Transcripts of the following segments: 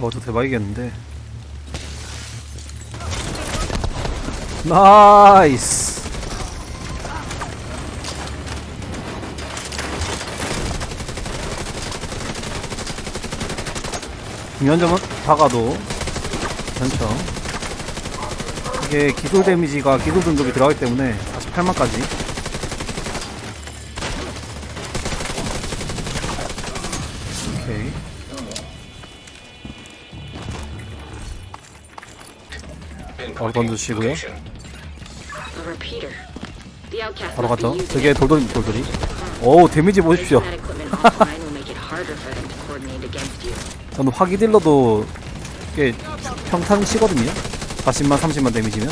어, 저 대박이겠는데. 나이스. 중요한 점은 다가도 괜찮죠. 이게 기술 데미지가 기술 등급이 들어가기 때문에 48만까지. 오케이. 바로 던져주시고요. 바로 using 되게 돌돌이 돌돌이. 오 데미지 보십시오. 저는 화기 딜러도 꽤 평탄 치거든요. 40만 30만 데미지면.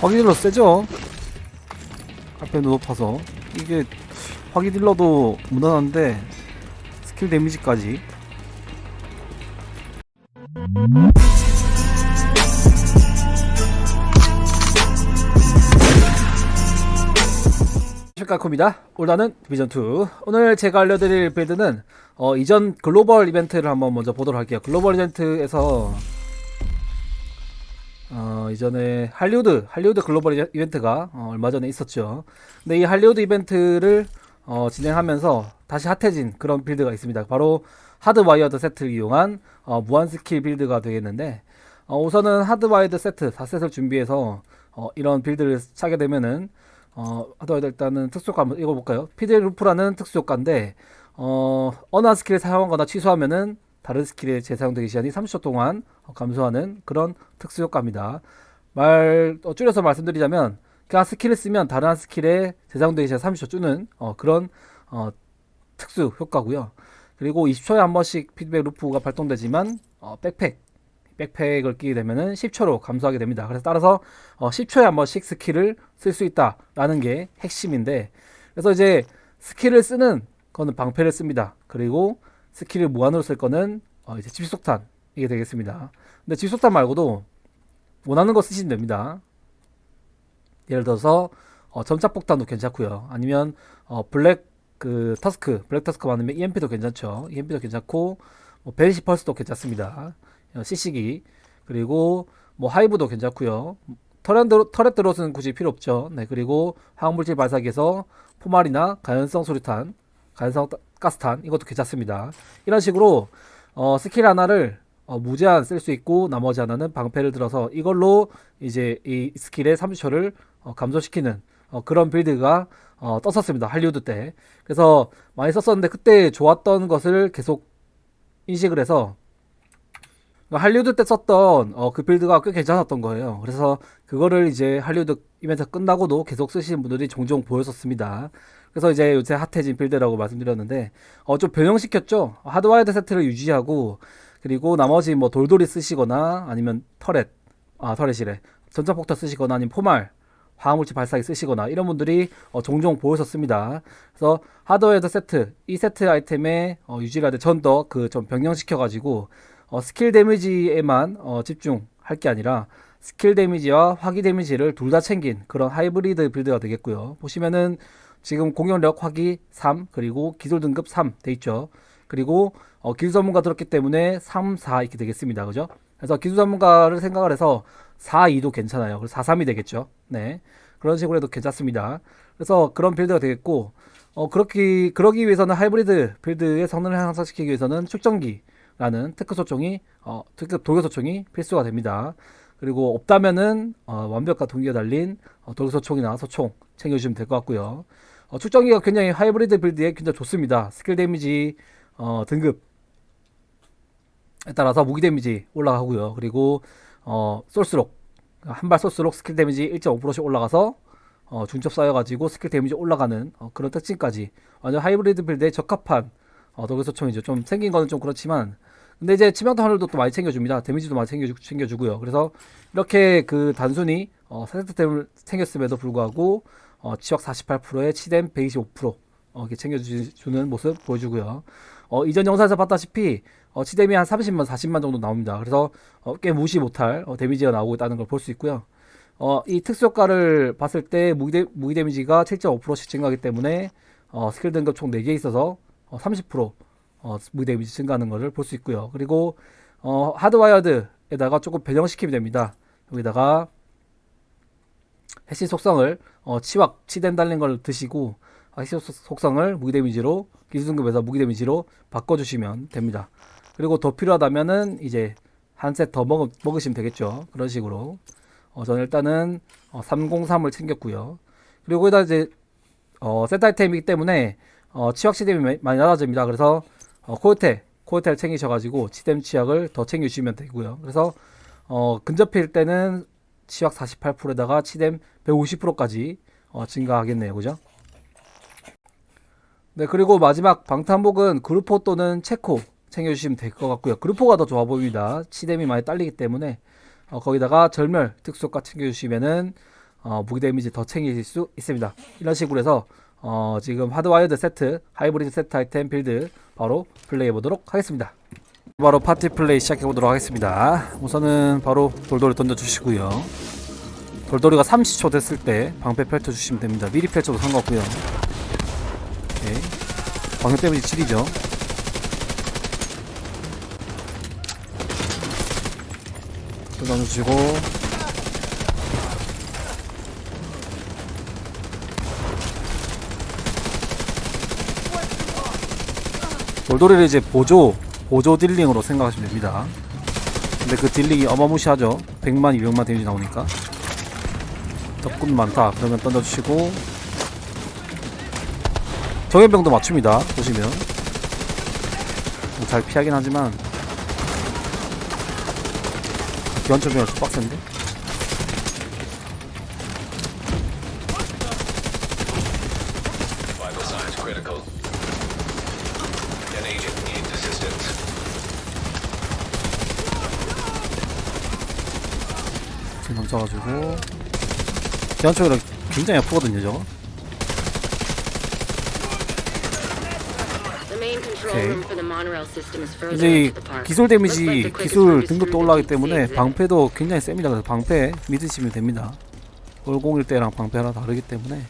화기 딜러 세죠? 앞에 높아서 이게 화기 딜러도 무난한데 스킬 데미지까지 실카코입니다. 올라는 디비전2 오늘 제가 알려드릴 빌드는 어, 이전 글로벌 이벤트를 한번 먼저 보도록 할게요. 글로벌 이벤트에서 어, 이전에 할리우드 할리우드 글로벌 이벤트가 어, 얼마 전에 있었죠. 근데 이 할리우드 이벤트를 어, 진행하면서 다시 핫해진 그런 빌드가 있습니다. 바로 하드와이어드 세트를 이용한 어, 무한 스킬 빌드가 되겠는데 어, 우선은 하드와이어드 세트 4셋을 준비해서 어, 이런 빌드를 차게 되면은 어, 하드와이어드 일단은 특수효과 한번 읽어볼까요? 피델 루프라는 특수효과인데 어, 어느 한 스킬을 사용하거나 취소하면은 다른 스킬의 재사용되기 시간이 30초 동안 어, 감소하는 그런 특수효과입니다. 말 어, 줄여서 말씀드리자면 그냥 스킬을 쓰면 다른 한 스킬의 재사용되기 시간 30초 주는 어, 그런 어, 특수 효과고요. 그리고 20초에 한 번씩 피드백 루프가 발동되지만 어, 백팩 백팩을 끼게 되면은 10초로 감소하게 됩니다. 그래서 따라서 어, 10초에 한 번씩 스킬을 쓸 수 있다라는 게 핵심인데 그래서 이제 스킬을 쓰는 거는 방패를 씁니다. 그리고 스킬을 무한으로 쓸 거는 어, 이제 집속탄 이게 되겠습니다. 근데 집속탄 말고도 원하는 거 쓰시면 됩니다. 예를 들어서 어, 점착폭탄도 괜찮고요. 아니면 어, 블랙 그 터스크, 블랙 터스크 많으면 EMP도 괜찮죠. EMP도 괜찮고 뭐 베리시 펄스도 괜찮습니다. 어, CC기 그리고 뭐 하이브도 괜찮고요. 터렛 터렛 드롯은 굳이 필요 없죠. 네 그리고 화학물질 발사기에서 포말이나 가연성 소리탄, 가연성 따- 가스탄 이것도 괜찮습니다. 이런 식으로 어, 스킬 하나를 어, 무제한 쓸 수 있고 나머지 하나는 방패를 들어서 이걸로 이제 이 스킬의 30초를 어, 감소시키는 어, 그런 빌드가 어, 떴었습니다. 할리우드 때. 그래서 많이 썼었는데 그때 좋았던 것을 계속 인식을 해서 그러니까 할리우드 때 썼던 어, 그 빌드가 꽤 괜찮았던 거예요. 그래서 그거를 이제 할리우드 이벤트 끝나고도 계속 쓰시는 분들이 종종 보였었습니다. 그래서 이제 요새 핫해진 빌드라고 말씀드렸는데 어, 좀 변형시켰죠. 하드와이드 세트를 유지하고 그리고 나머지 뭐 돌돌이 쓰시거나 아니면 터렛 아 터렛이래 전자폭탄 쓰시거나 아니면 포말 화학물질 발사기 쓰시거나 이런 분들이 어, 종종 보였었습니다. 그래서 하드웨어 세트 이 세트 아이템의 어, 하되 전더 그 좀 변경시켜 가지고 어, 스킬 데미지에만 어, 집중할 게 아니라 스킬 데미지와 화기 데미지를 둘 다 챙긴 그런 하이브리드 빌드가 되겠고요. 보시면은 지금 공격력 화기 3 그리고 기술 등급 3 돼 있죠. 그리고 어, 기술 전문가 들었기 때문에 3, 4 이렇게 되겠습니다. 그죠? 그래서 기술 전문가를 생각을 해서 4, 2도 괜찮아요. 그래서 4, 3이 되겠죠. 네. 그런 식으로 해도 괜찮습니다. 그래서 그런 빌드가 되겠고, 어, 그렇기, 그러기 위해서는 하이브리드 빌드의 성능을 향상시키기 위해서는 축전기라는 특급 소총이, 어, 특급 돌격 소총이 필수가 됩니다. 그리고 없다면은, 어, 완벽과 동기가 달린 어, 돌격 소총이나 소총 챙겨주시면 될 것 같고요. 어, 축전기가 굉장히 하이브리드 빌드에 굉장히 좋습니다. 스킬 데미지, 어, 등급, 에 따라서 무기 데미지 올라가고요. 그리고 어, 쏠수록 한 발 쏠수록 스킬 데미지 1.5%씩 올라가서 어, 중첩 쌓여가지고 스킬 데미지 올라가는 어, 그런 특징까지 완전 하이브리드 빌드에 적합한 어, 독일 소총이죠. 좀 생긴 거는 좀 그렇지만 근데 이제 치명타 하늘도 또 많이 챙겨줍니다. 데미지도 많이 챙겨주, 챙겨주고요. 그래서 이렇게 그 단순히 어, 사세트템을 챙겼음에도 불구하고 어, 지역 48%에 치뎀 125% 어, 이렇게 챙겨주는 모습 보여주고요. 어, 이전 영상에서 봤다시피 어, 치뎀이 한 30만, 40만 정도 나옵니다. 그래서 어, 꽤 무시 못할 어, 데미지가 나오고 있다는 걸 볼 수 있고요. 어, 이 특수 효과를 봤을 때 무기, 데, 무기 데미지가 7.5%씩 증가하기 때문에 어, 스킬 등급 총 4개 있어서 어, 30% 어, 무기 데미지 증가하는 것을 볼 수 있고요. 그리고 어, 하드와이어드에다가 조금 변형시키면 됩니다. 여기다가 해시 속성을 어, 치왁, 치뎀 달린 걸 드시고 속- 속성을 무기 데미지로 기술 등급에서 무기 데미지로 바꿔주시면 됩니다. 그리고 더 필요하다면은 이제 한 셋 더 먹, 먹으시면 되겠죠. 그런 식으로. 어, 저는 일단은 어, 303을 챙겼고요. 그리고 거기다 이제 어, 세트 아이템이기 때문에 어, 치약 시뎀이 마- 많이 낮아집니다. 그래서 어, 코요테, 코요테를 챙기셔가지고 치뎀 치약을 더 챙겨주시면 되고요. 그래서 어, 근접일 때는 치약 48%에다가 치뎀 150%까지 어, 증가하겠네요. 그죠? 네, 그리고 마지막 방탄복은 그루포 또는 체코 챙겨주시면 될 것 같고요. 그루포가 더 좋아 보입니다. 치뎀이 많이 딸리기 때문에 어, 거기다가 절멸 특수효과 챙겨주시면은 어, 무기 데미지 더 챙기실 수 있습니다. 이런 식으로 해서 어, 지금 하드와이어드 세트, 하이브리드 세트 아이템 빌드 바로 플레이해 보도록 하겠습니다. 바로 파티 플레이 시작해 보도록 하겠습니다. 우선은 바로 돌돌이 던져 주시고요. 돌돌이가 30초 됐을 때 방패 펼쳐 주시면 됩니다. 미리 펼쳐도 상관없고요. 방패 데미지 7이죠. 또 던져주시고 돌돌이를 이제 보조 보조 딜링으로 생각하시면 됩니다. 근데 그 딜링이 어마무시하죠. 100만, 200만 데미지 나오니까. 적군 많다. 그러면 던져주시고 정예병도 맞춥니다. 보시면. 잘 피하긴 하지만. 기관총병은 좀 빡센데? 지금 던져가지고. 기관총이라 굉장히 아프거든요 저거 이제. 기술 데미지 기술 등급도 올라가기 때문에. 방패도 굉장히 셉니다 그래서 방패 믿으시면 됩니다 올공일 때랑 방패랑 다르기 때문에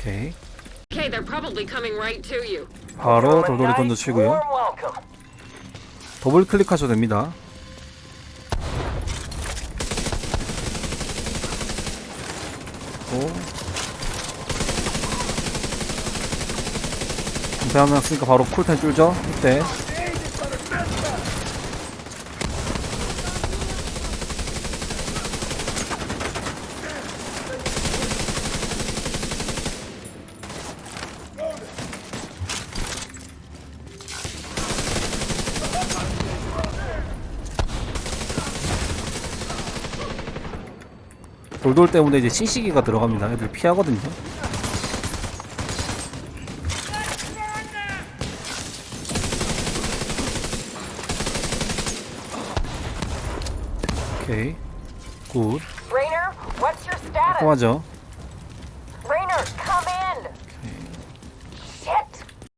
오케이 Okay, they're probably coming right to you. 바로 돌돌이 던져치고요 더블 클릭하셔도 됩니다 오. 방패 한명 쓰니까 바로 쿨타임 줄죠 이때 돌돌 때문에 이제 시시기가 들어갑니다. 애들 피하거든요. 오케이. 굿. Rainer, what's your status? 깔끔하죠?